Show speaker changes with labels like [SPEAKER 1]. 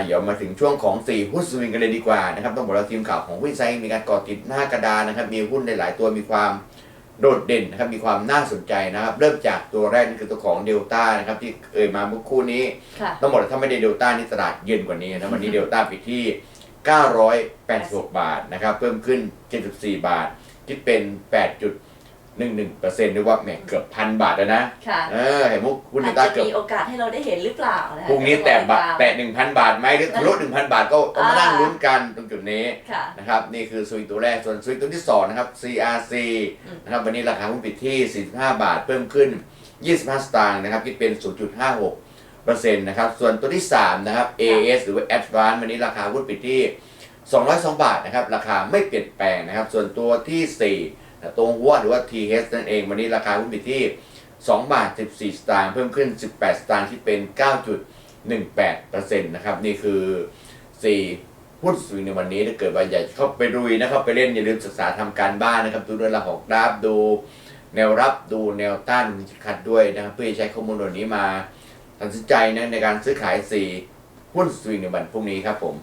[SPEAKER 1] นะเดี๋ยวมาถึงช่วงของ 4 หุ้นสวิงกันเลยดีกว่านะครับต้องบอกว่าทีมข่าวของหุ้นไซด์มีการก่อติดหน้ากระดานนะครับ มีหุ้นหลาย ๆ ตัวมีความโดดเด่นนะครับมีความน่าสนใจนะครับ เริ่มจากตัวแรกนี่คือตัวของเดลต้านะครับที่เอ่ยมาเมื่อครู่นี้
[SPEAKER 2] ค่ะ
[SPEAKER 1] ต้องบอกว่าถ้าไม่ได้เดลต้านี่ตลาดเย็นกว่านี้นะวันนี้เดลต้าปิดที่ 986 บาทนะครับเพิ่มขึ้น 74 บาท คิดเป็น8.11% หรือว่าแหมเกือบพันบาทแล้วนะ
[SPEAKER 2] ค่ะ
[SPEAKER 1] เออเห็นมุกคุณเด
[SPEAKER 2] อาจ
[SPEAKER 1] ลต้า
[SPEAKER 2] จะ
[SPEAKER 1] เกือบ
[SPEAKER 2] มีโอกาสให้เราได้เห็นหรือเปล่านะคะ
[SPEAKER 1] พรุ่งนี้แตะบาท
[SPEAKER 2] ต้องรอติดตาม
[SPEAKER 1] แตะ1,000บาทไหมหรือทะลุ1,000บาทก็ก็มานั่งลุ้นกันตรงจุดนี้
[SPEAKER 2] ค่ะ
[SPEAKER 1] นะครับนี่คือสวิงตัวแรกส่วนสวิงตัวที่สองนะครับ CRC
[SPEAKER 2] อืม
[SPEAKER 1] นะครับวันนี้ราคาหุ้นปิดที่ 45 บาทเพิ่มขึ้น 25 สตางค์นะครับคิดเป็น 0.56เปอร์เซ็นต์นะครับส่วนตัวที่ 3 นะครับ AS หรือว่า Advance วันนี้ราคาหุ้นปิดที่ 202 บาทนะครับราคาไม่เปลี่ยนแปลงนะครับส่วนตัวที่ 4 นะตัวหัวหรือว่า TH นั่นเอง วันนี้ราคาหุ้นปิดที่ 2 บาท 14 สตางค์เพิ่มขึ้น 18 สตางค์ที่เป็น 9.18%นะครับ นี่คือ 4 หุ้นสวิงในวันนี้ถ้าเกิดว่าอยากจะเข้าไปรุยนะครับ ไปเล่นอย่าลืมศึกษาทำการบ้านนะครับ ดูเรื่องราวของกราฟดูแนวรับดูแนวต้านคัดด้วยนะครับ เพื่อใช้ข้อมูลเหล่านี้มาตัดสินใจนะในการซื้อขาย 4 หุ้นสวิงในวันพรุ่งนี้ครับผม